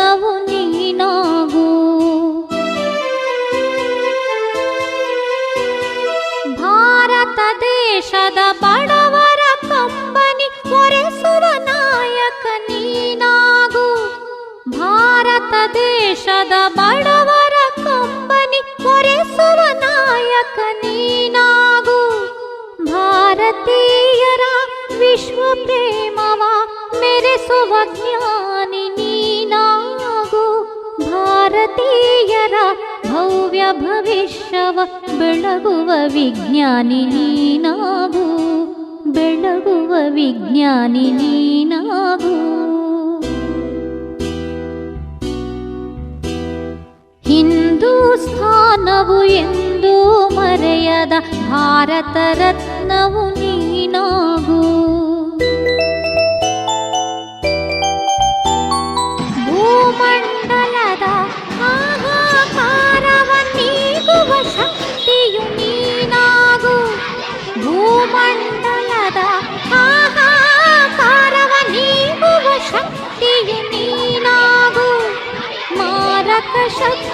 ರತ್ನವು ನೀನಾಗು ಭಾರತ ದೇಶದ ಬಡವರ ಕಂಬನಿ ಒರೆಸುವ ನಾಯಕ ನೀನಾಗು ಭಾರತ ದೇಶದ ಬಡವರ ಕಂಬನಿ ಒರೆಸುವ ನಾಯಕ ನೀನಾಗು ಭಾರತೀಯರ ವಿಶ್ವ ಪ್ರೇಮವ ಮೆರೆಸುವ ಜ್ಞಾನಿ ಭವಿಷ್ಯವ ಬೆಳಗುವ ವಿಜ್ಞಾನಿ ನೀನಾಗು ಬೆಳಗುವ ವಿಜ್ಞಾನಿ ನೀನಾಗು. ಹಿಂದೂಸ್ಥಾನವು ಎಂದು ಮರೆಯದ ಭಾರತ ರತ್ನವು ನೀನಾಗು.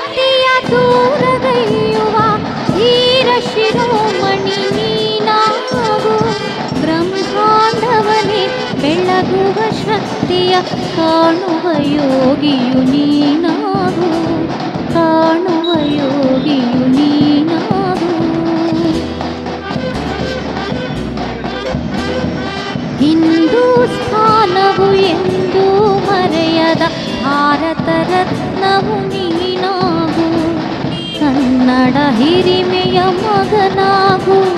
ಶಕ್ತಿಯ ದೂರದೈಯುವ ಧೀರ ಶಿರೋಮಣಿ ನೀನಾಗು. ಬ್ರಹ್ಮಾಂಡವನೇ ಬೆಳಗುವ ಶಕ್ತಿಯ ಕಾಣುವ ಯೋಗಿಯು ನೀನಾಗು. ಕಾಣುವ ಯೋಗಿಯು ನೀನಾಗು. ಹಿಂದೂಸ್ಥಾನವು ಎಂದು ಮರೆಯದ ಭಾರತ ರತ್ನವು ನೀನಾಗು ಕನ್ನಡ ಹಿರಿಮೆಯ ಮಗನಾಗು.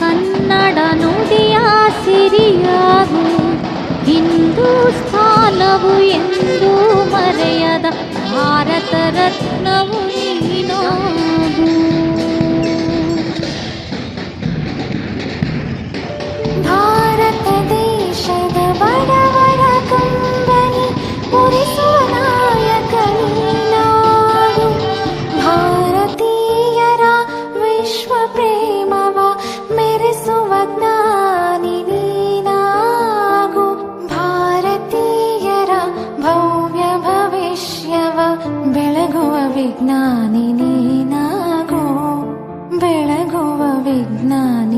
ಕನ್ನಡ ನುಡಿಯ ಸಿರಿಯಾಗು. ಹಿಂದೂಸ್ಥಾನವು ಎಂದು ಮರೆಯದ ಭಾರತ ರತ್ನವು ನೀನಾಗು. ವಿಜ್ಞಾನಿ ನೀನಾಗೋ ಬೆಳಗುವ ವಿಜ್ಞಾನಿ